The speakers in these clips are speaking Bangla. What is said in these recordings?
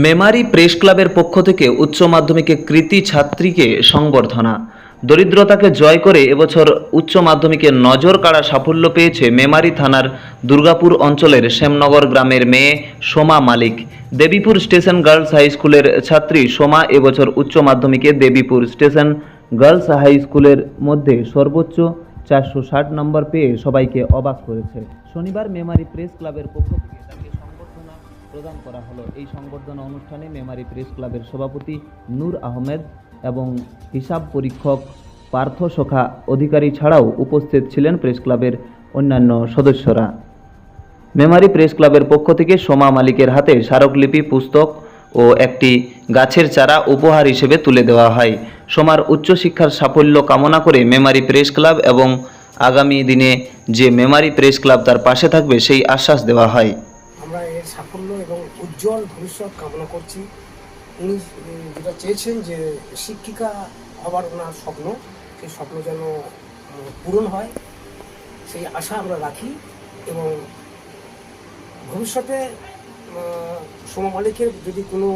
মেমারি প্রেস ক্লাবের পক্ষ থেকে উচ্চ মাধ্যমিকে কৃতি ছাত্রীকে সংবর্ধনা। দরিদ্রতাকে জয় করে এবছর উচ্চ মাধ্যমিকে নজর কাড়া সাফল্য পেয়েছে মেমারি থানার দুর্গাপুর অঞ্চলের শ্যামনগর গ্রামের মেয়ে Soma Malik. Debipur station girls high স্কুলের ছাত্রী সোমা এবছর উচ্চ মাধ্যমিকে দেবীপুর স্টেশন গার্লস হাই স্কুলের মধ্যে সর্বোচ্চ চারশো ষাট নম্বর পেয়ে সবাইকে অবাক করেছে। শনিবার মেমারি প্রেস ক্লাবের পক্ষ থেকে প্রদান করা হলো। এই সংবর্ধনা অনুষ্ঠানে মেমারি প্রেস ক্লাবের সভাপতি নূর আহমেদ এবং হিসাব পরীক্ষক পার্থ সখা অধিকারী ছাড়াও উপস্থিত ছিলেন প্রেস ক্লাবের অন্যান্য সদস্যরা। মেমারি প্রেস ক্লাবের পক্ষ থেকে সোমা মালিকের হাতে স্মারকলিপি, পুস্তক ও একটি গাছের চারা উপহার হিসেবে তুলে দেওয়া হয়। সোমার উচ্চশিক্ষার সাফল্য কামনা করে মেমারি প্রেস ক্লাব এবং আগামী দিনে যে মেমারি প্রেস ক্লাব তার পাশে থাকবে, সেই আশ্বাস দেওয়া হয়। উজ্জ্বল ভবিষ্যৎ কামনা করছি। উনি যেটা চেয়েছেন যে শিক্ষিকা হবার ওনার স্বপ্ন সেই স্বপ্ন যেন পূরণ হয় সেই আশা আমরা রাখি এবং ভবিষ্যতে সোমা মালিকের যদি কোনো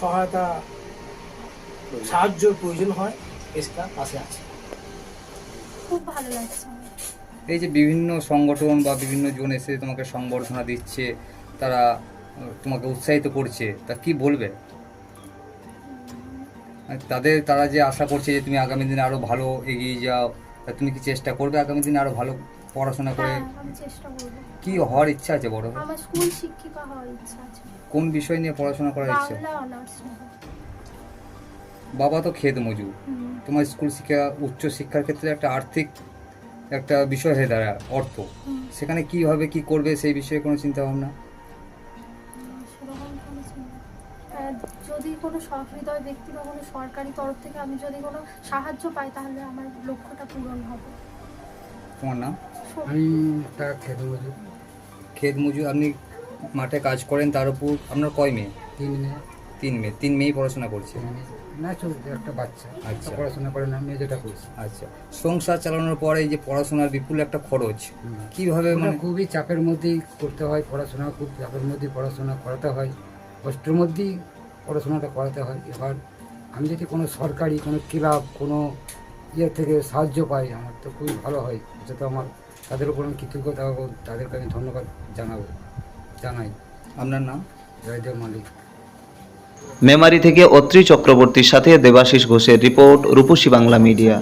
সহায়তা সাহায্য প্রয়োজন হয় এসকা পাশে আছে। খুব ভালো লাগছে। এই যে বিভিন্ন সংগঠন বা বিভিন্ন জন এসে তোমাকে সংবর্ধনা দিচ্ছে তারা তোমাকে উৎসাহিত করছে তা কি বলবে? তাদের তারা যে আশা করছে যে তুমি আগামী দিনে আরও ভালো এগিয়ে যাও তা তুমি কি চেষ্টা করবে আগামী দিনে আরও ভালো পড়াশোনা করে? হ্যাঁ কি হওয়ার ইচ্ছা আছে বড় আমার স্কুল শিক্ষিকা হওয়ার ইচ্ছা আছে। কোন বিষয় নিয়ে পড়াশোনা করার ইচ্ছা? বাবা তো খেদ মজুর। তোমার স্কুল শিক্ষা উচ্চ শিক্ষার ক্ষেত্রে একটা আর্থিক একটা বিষয় হয়ে দাঁড়ায় অর্থ। সেখানে কি হবে কি করবে সেই বিষয়ে কোনো চিন্তা ভাবনা যদি কোনো সহৃদয় ব্যক্তি বা কোনো সরকারি তরফ থেকে আমি যদি কোনো সাহায্য পাই তাহলে আমার লক্ষ্যটা পূরণ হবে। তোমার নাম? আমি একটা খেতে মজুর ক্ষেত মজুর আপনি মাঠে কাজ করেন তার উপর আপনার কয় মেয়ে? তিন মেয়ে। তিন মেয়ে। তিন মেয়েই পড়াশোনা করছে? না চলছে একটা বাচ্চা। আচ্ছা। পড়াশোনা করে না মেয়ে যেটা করছে। আচ্ছা। সংসার চালানোর পরে এই যে পড়াশোনার বিপুল একটা খরচ কীভাবে মানে খুবই চাপের মধ্যেই করতে হয় পড়াশোনা খুব চাপের মধ্যেই পড়াশোনা করাতে হয়। কষ্টের মধ্যেই পড়াশোনাটা করাতে হয়। এবার আমি যদি কোনো সরকারি কোনো ক্লাব কোনো ইয়ে থেকে সাহায্য পাই আমার তো খুবই ভালো হয়। এটা তো আমার তাদের উপর আমি কৃতজ্ঞতা হব তাদেরকে আমি ধন্যবাদ জানাব জানাই। আপনার নাম? জয়দেব মালিক। মেমারি থেকে অত্রি চক্রবর্তীর সাথে দেবাশিস ঘোষের রিপোর্ট রূপসী বাংলা মিডিয়া।